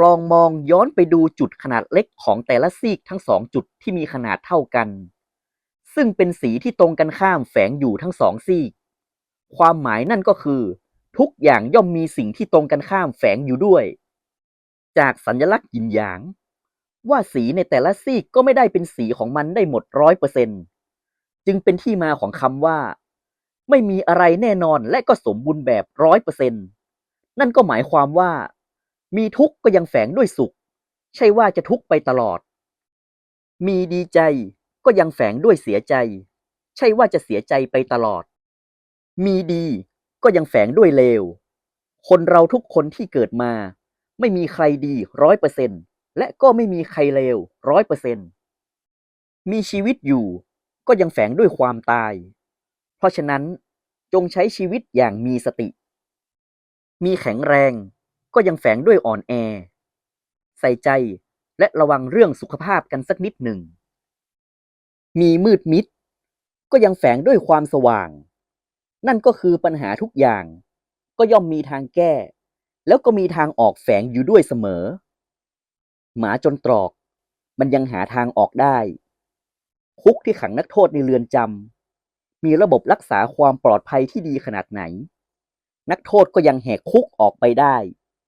ลองมองย้อนไปดูจุดขนาดเล็กของแต่ละซีกทั้งสองจุดที่มีขนาดเท่ากัน ซึ่งเป็นสีที่ตรงกันข้ามแฝงอยู่ทั้งสองซีก ความหมายนั่นก็คือ ทุกอย่างย่อมมีสิ่งที่ตรงกันข้ามแฝงอยู่ด้วย จากสัญลักษณ์ยินหยาง ว่าสีในแต่ละซีกก็ไม่ได้เป็นสีของมันได้หมดร้อยเปอร์เซนจึงเป็นที่มาของคำว่า ไม่มีอะไรแน่นอนและก็สมบูรณ์แบบร้อยเปอร์เซนนั่นก็หมายความว่า มีทุกข์ก็ยังแฝงด้วยสุข ใช่ว่าจะทุกข์ไปตลอด มีดีใจก็ยังแฝงด้วยเสียใจ ใช่ว่าจะเสียใจไปตลอด มีดีก็ยังแฝงด้วยเลว คนเราทุกคนที่เกิดมา ไม่มีใครดีร้อยเปอร์เซ็นและก็ไม่มีใครเลวร้อยเปอร์เซ็นมีชีวิตอยู่ก็ยังแฝงด้วยความตาย เพราะฉะนั้นจงใช้ชีวิตอย่างมีสติ มีแข็งแรง ก็ยังแฝงด้วยอ่อนแอ ใส่ใจและระวังเรื่องสุขภาพกันสักนิดหนึ่ง มีมืดมิด ก็ยังแฝงด้วยความสว่าง นั่นก็คือปัญหาทุกอย่าง ก็ย่อมมีทางแก้ แล้วก็มีทางออกแฝงอยู่ด้วยเสมอ หมาจนตรอก มันยังหาทางออกได้ คุกที่ขังนักโทษในเรือนจำมีระบบรักษาความปลอดภัยที่ดีขนาดไหน นักโทษก็ยังแหกคุกออกไปได้